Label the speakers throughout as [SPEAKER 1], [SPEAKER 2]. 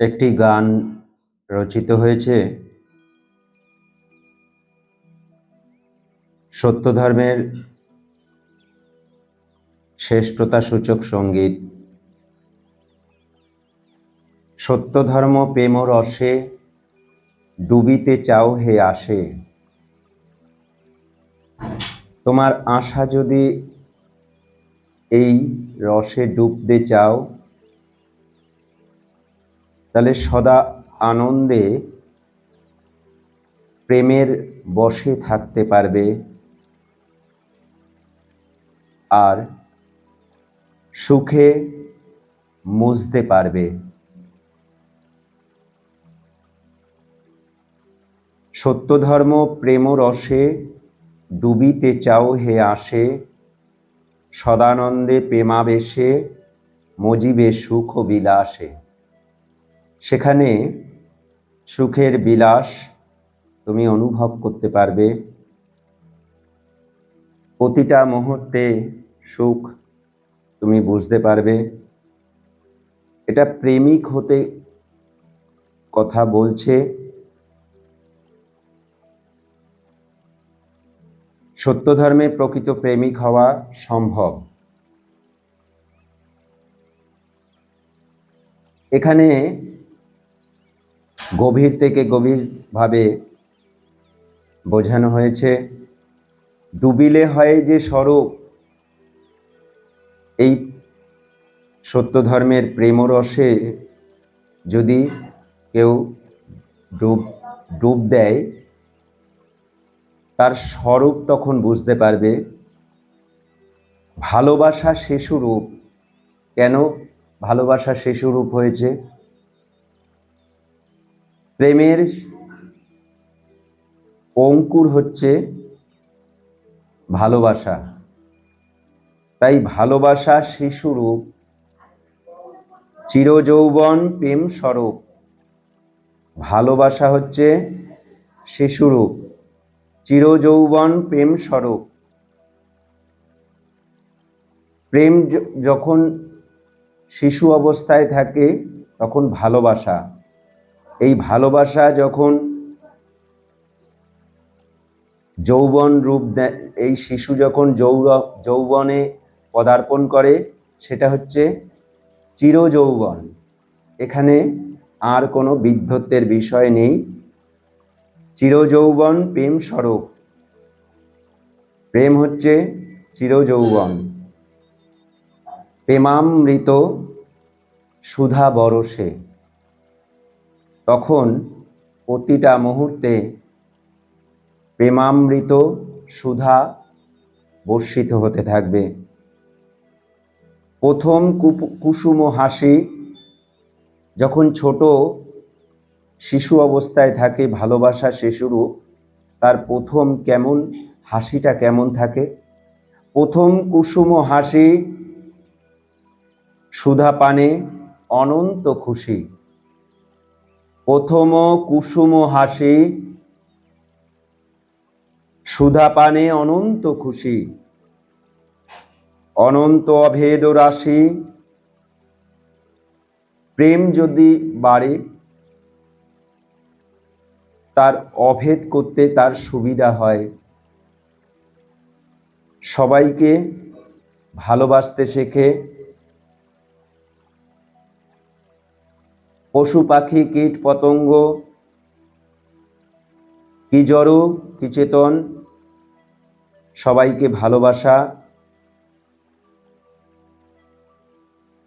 [SPEAKER 1] একটি গান রচিত হয়েছে। সত্য ধর্মের শেষ প্রতাসূচক সংগীত। সত্য ধর্ম প্রেম রসে ডুবিতে চাও হে আসে। তোমার আশা যদি এই রসে ডুবতে চাও তাহলে সদা আনন্দে প্রেমের বশে থাকতে পারবে। আর সুখে মুজতে পারবে। সত্য ধর্ম প্রেম রসে ডুবিতে চাও হে আসে, সদানন্দে প্রেমাবেশে মজিবে সুখ বিলাসে। সেখানে সুখের বিলাস তুমি অনুভব করতে পারবে। প্রতিটা মুহূর্তে সুখ তুমি বুঝতে পারবে। এটা প্রেমিক হতে কথা বলছে। সত্য ধর্মে প্রকৃত প্রেমিক হওয়া সম্ভব। এখানে গভীর থেকে গভীরভাবে বোঝানো হয়েছে, ডুবিলে হয় যে স্বরূপ। এই সত্য ধর্মের প্রেমরসে যদি কেউ ডুব ডুব দেয়, তার স্বরূপ তখন বুঝতে পারবে, ভালোবাসা শিশুরূপ। কেন ভালোবাসা শিশুরূপ হয়েছে? প্রেমের অঙ্কুর হচ্ছে ভালোবাসা। তাই ভালোবাসা শিশুরূপ, চিরযৌবন প্রেম স্বরূপ ভালোবাসা হচ্ছে শিশুরূপ, চিরযৌবন প্রেম স্বরূপ প্রেম যখন শিশু অবস্থায় থাকে, তখন ভালোবাসা। এই ভালোবাসা যখন যৌবন রূপ দেয় এই শিশু যখন যৌর যৌবনে পদার্পণ করে, সেটা হচ্ছে চিরযৌবন। এখানে আর কোনো বিদ্ধত্বের বিষয় নেই। চিরযৌবন প্রেম স্বরূপ। প্রেম হচ্ছে চিরযৌবন। প্রেমামৃত সুধা বরসে তখন প্রতিটা মুহূর্তে প্রেমামৃত সুধা বর্ষিত হতে থাকবে। প্রথম কুসুম হাসি যখন ছোট শিশু অবস্থায় থাকে, ভালোবাসা শিশুরও তার প্রথম কেমন, হাসিটা কেমন থাকে? প্রথম কুসুম হাসি সুধা পানে, অনন্ত খুশি। প্রথম কুসুম হাসি সুধা পানে অনন্ত খুশি, অনন্ত অভেদ রাশি, প্রেম যদি বাড়ে, তার অভেদ করতে তার সুবিধা হয়। সবাইকে ভালোবাসতে শেখে। পশু পাখি, কীট পতঙ্গ, কি জড়ো, কি চেতন, সবাইকে ভালোবাসা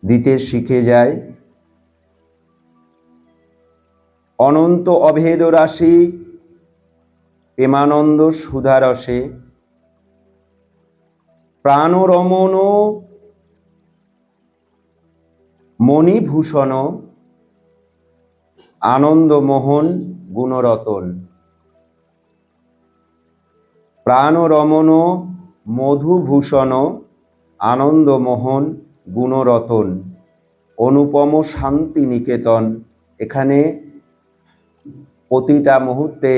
[SPEAKER 1] দিতে শিখে যায়। অনন্ত অভেদ রাশি, প্রেমানন্দ সুধারসে প্রাণরমণ, মণিভূষণ। আনন্দমোহন গুণরতন। প্রাণরমণ মধুভূষণ আনন্দমোহন গুণরতন। অনুপম শান্তি নিকেতন এখানে প্রতিটা মুহূর্তে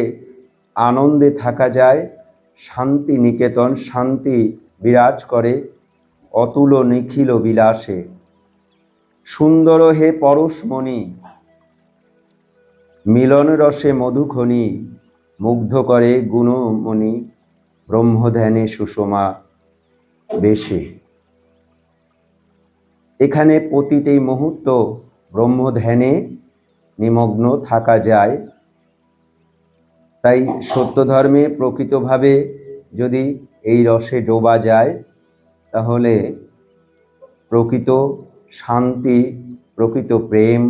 [SPEAKER 1] আনন্দে থাকা যায়। শান্তি নিকেতন শান্তি বিরাজ করে, অতুল নিখিল বিলাসে। সুন্দর হে পরশমণি মিলন রসে মধুখনি, মুগ্ধ করে গুণমণি ব্রহ্মধ্যানে সুষমা বেশে। এখানে প্রতিটি মুহূর্ত ব্রহ্মধ্যানে নিমগ্ন থাকা যায়। তাই সত্য ধর্মে প্রকৃতভাবে যদি এই রসে ডোবা যায়, তাহলে প্রকৃত শান্তি, প্রকৃত প্রেম,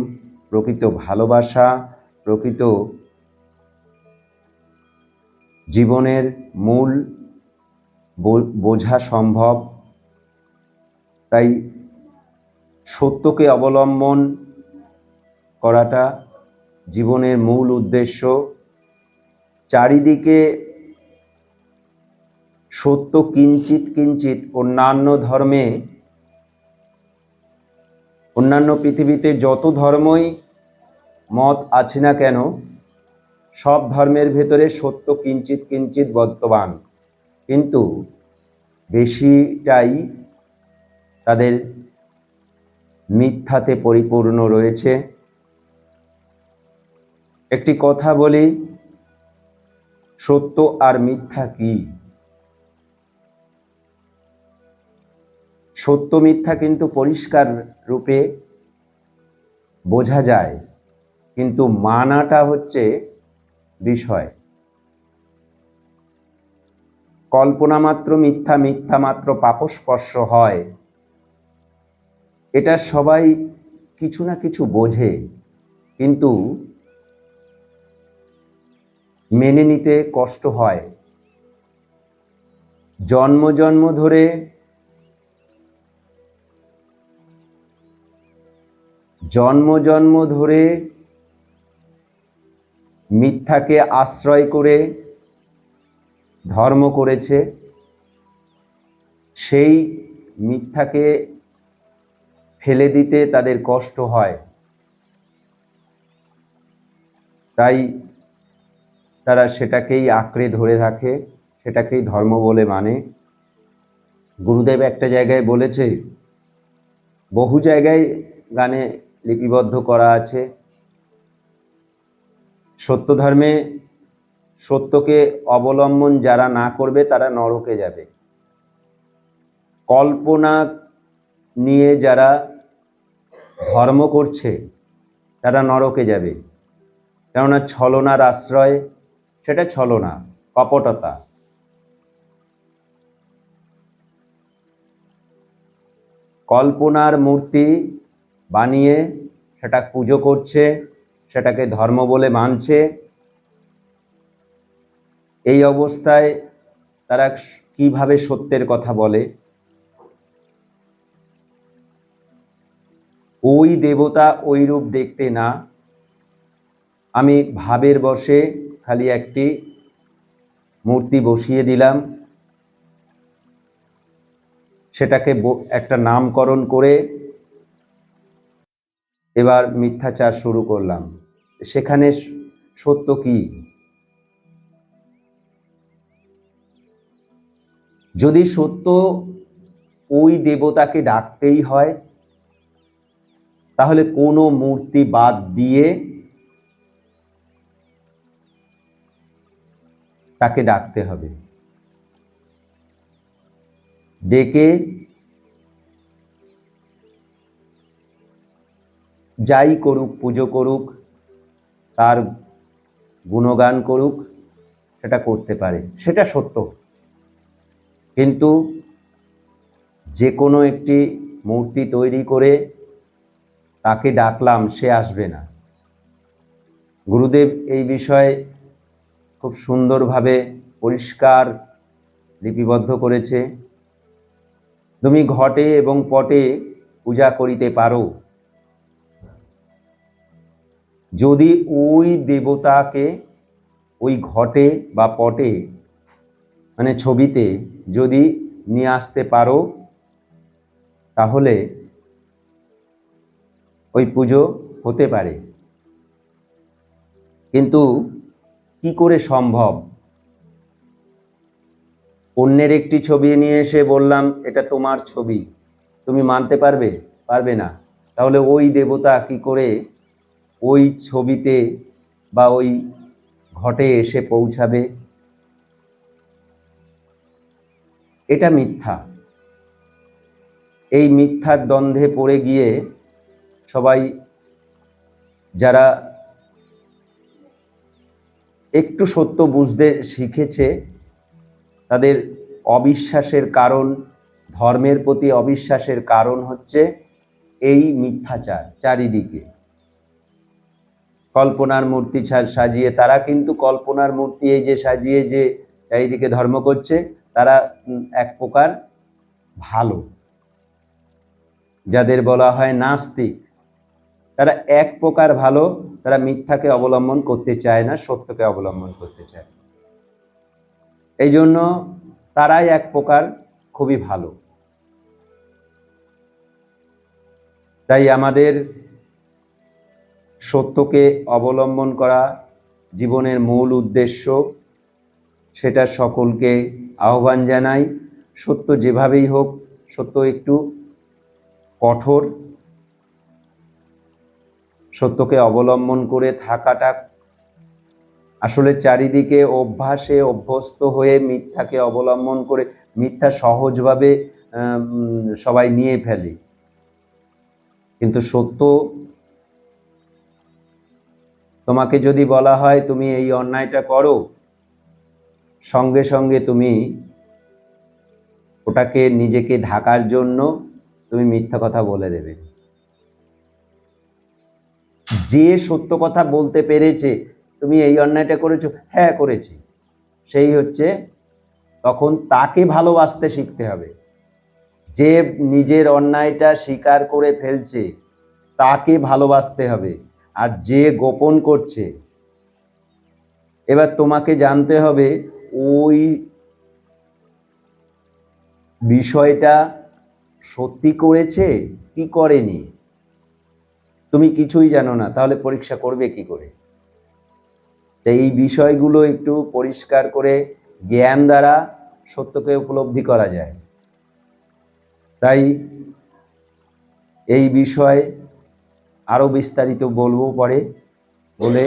[SPEAKER 1] প্রকৃত ভালোবাসা প্রকৃত জীবনের মূল বোঝা সম্ভব। তাই সত্যকে অবলম্বন করাটা জীবনের মূল উদ্দেশ্য। চারিদিকে সত্য কিঞ্চিত কিঞ্চিত অন্যান্য ধর্মে, অন্যান্য পৃথিবীতে যত ধর্মই মত আছে না কেন? সব ধর্মের ভেতরে সত্য কিঞ্চিত কিঞ্চিত বর্তমান। কিন্তু বেশিটাই তাদের মিথ্যাতে পরিপূর্ণ রয়েছে। একটি কথা বলি, সত্য আর মিথ্যা কি? সত্য মিথ্যা কিন্তু পরিষ্কার রূপে বোঝা যায়। কিন্তু মানাটা হচ্ছে বিষয়। কল্পনা মাত্র মিথ্যা মিথ্যা মাত্র পাপস্পর্শ হয়। এটা সবাই কিছু না কিছু বোঝে, কিন্তু মেনে নিতে কষ্ট হয়। জন্ম জন্ম ধরে জন্ম জন্ম ধরে মিথ্যাকে আশ্রয় করে ধর্ম করেছে, সেই মিথ্যাকে ফেলে দিতে তাদের কষ্ট হয়। তাই তারা সেটাকেই আঁকড়ে ধরে রাখে, সেটাকেই ধর্ম বলে মানে। গুরুদেব একটা জায়গায় বলেছে, বহু জায়গায় গানে লিপিবদ্ধ করা আছে। সত্য ধর্মে সত্যকে অবলম্বন যারা না করবে, তারা নরকে যাবে। কল্পনা নিয়ে যারা ধর্ম করছে, তারা নরকে যাবে। কেননা ছলনার আশ্রয়, সেটা ছলনা, কপটতা। কল্পনার মূর্তি বানিয়ে সেটা পুজো করছে সেটাকে ধর্ম বলে মানছে। এই অবস্থায় তারা কীভাবে সত্যের কথা বলে? ওই দেবতা ওই রূপ দেখতে না। আমি ভাবের বসে খালি একটি মূর্তি বসিয়ে দিলাম। সেটাকে একটা নামকরণ করে এবার মিথ্যাচার শুরু করলাম। সেখানে সত্য কি? যদি সত্য ওই দেবতাকে ডাকতেই হয়, তাহলে কোনো মূর্তি বাদ দিয়ে তাকে ডাকতে হবে। ডেকে যাই করুক, পুজো করুক, তার গুণগান করুক, সেটা করতে পারে। সেটা সত্য। কিন্তু যে কোনো একটি মূর্তি তৈরি করে তাকে ডাকলাম, সে আসবে না। গুরুদেব এই বিষয়ে খুব সুন্দরভাবে পরিষ্কার লিপিবদ্ধ করেছে। তুমি ঘটে এবং পটে পূজা করিতে পারো। যদি ওই দেবতাকে ওই ঘটে বা পটে মানে ছবিতে যদি নিয়ে আসতে পারো, তাহলে ওই পুজো হতে পারে। কিন্তু কি করে সম্ভব? অন্যের একটি ছবি নিয়ে এসে বললাম, এটা তোমার ছবি। তুমি মানতে পারবে? পারবে না। তাহলে ওই দেবতা কি করে ওই ছবিতে বা ওই ঘটে এসে পৌঁছাবে। এটা মিথ্যা। এই মিথ্যার দ্বন্দ্বে পড়ে গিয়ে সবাই যারা একটু সত্য বুঝতে শিখেছে, তাদের অবিশ্বাসের কারণ, ধর্মের প্রতি অবিশ্বাসের কারণ হচ্ছে এই মিথ্যাচার চারিদিকে। কল্পনার মূর্তি সাজিয়ে, তারা কিন্তু কল্পনার মূর্তি এই যে সাজিয়ে যে চারিদিকে ধর্ম করছে, তারা এক প্রকার ভালো। যাদের বলা হয় নাস্তিক, তারা এক প্রকার ভালো, তারা মিথ্যাকে অবলম্বন করতে চায় না, সত্যকে অবলম্বন করতে চায় এই জন্য তারাই এক প্রকার খুবই ভালো। তাই আমাদের সত্যকে অবলম্বন করা জীবনের মূল উদ্দেশ্য, সেটা সকলকে আহ্বান জানাই। সত্য যেভাবেই হোক, সত্য একটু কঠোর। সত্যকে অবলম্বন করে থাকাটা আসলে চারিদিকে অভ্যাসে অভ্যস্ত হয়ে মিথ্যাকে অবলম্বন করে, মিথ্যা সহজভাবে সবাই নিয়ে ফেলে। কিন্তু সত্য তোমাকে যদি বলা হয় তুমি এই অন্যায়টা করো, সঙ্গে সঙ্গে তুমি ওটাকে নিজেকে ঢাকার জন্য তুমি মিথ্যা কথা বলে দেবে। যে সত্য কথা বলতে পেরেছে, তুমি এই অন্যায়টা করেছ হ্যাঁ করেছি। সেই হচ্ছে তখন তাকে ভালোবাসতে শিখতে হবে। যে নিজের অন্যায়টা স্বীকার করে ফেলছে, তাকে ভালোবাসতে হবে। আর যে গোপন করছে। এবার তোমাকে জানতে হবে, ওই বিষয়টা সত্যি করেছে কি করেনি? তুমি কিছুই জানো না, তাহলে পরীক্ষা করবে কি করে? তো এই বিষয়গুলো একটু পরিষ্কার করে জ্ঞান দ্বারা সত্যকে উপলব্ধি করা যায়। তাই এই বিষয়ে আরও বিস্তারিত বলব পরে বলে